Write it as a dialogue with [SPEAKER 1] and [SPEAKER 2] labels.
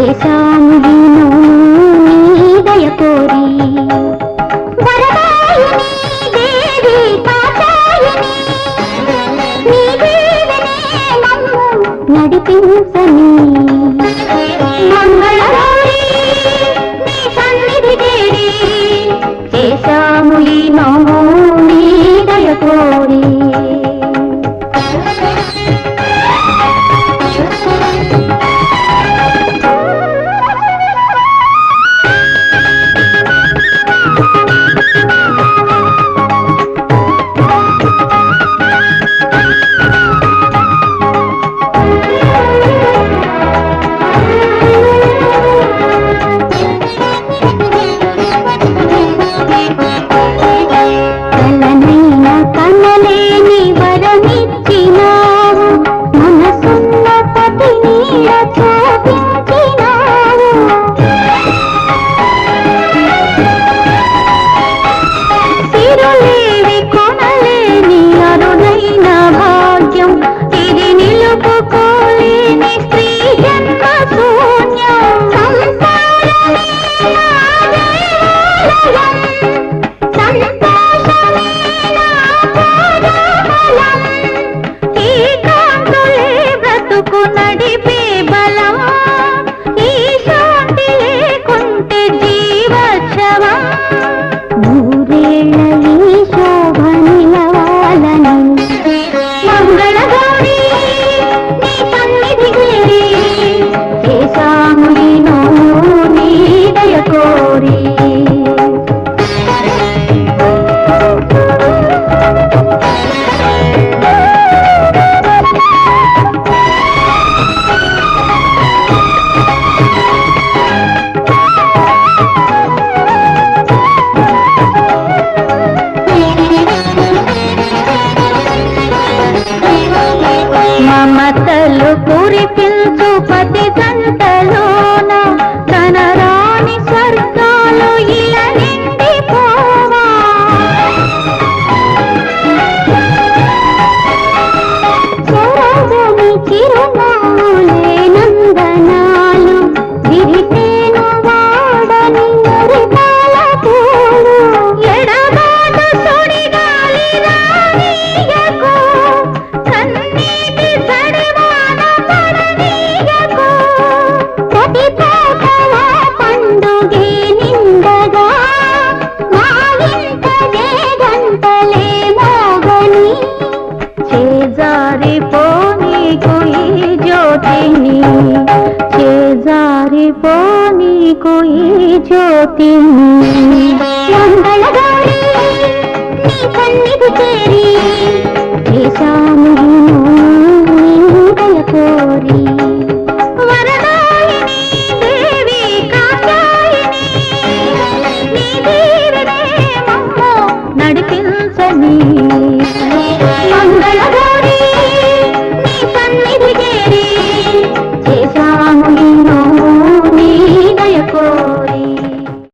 [SPEAKER 1] చేశాము to జారిపోనీకు ఈ జ్యోతిని చేజారిపోనీకు ఈ జ్యోతిని. మంగళగారి నీ సన్నిధి చేరి చేశాము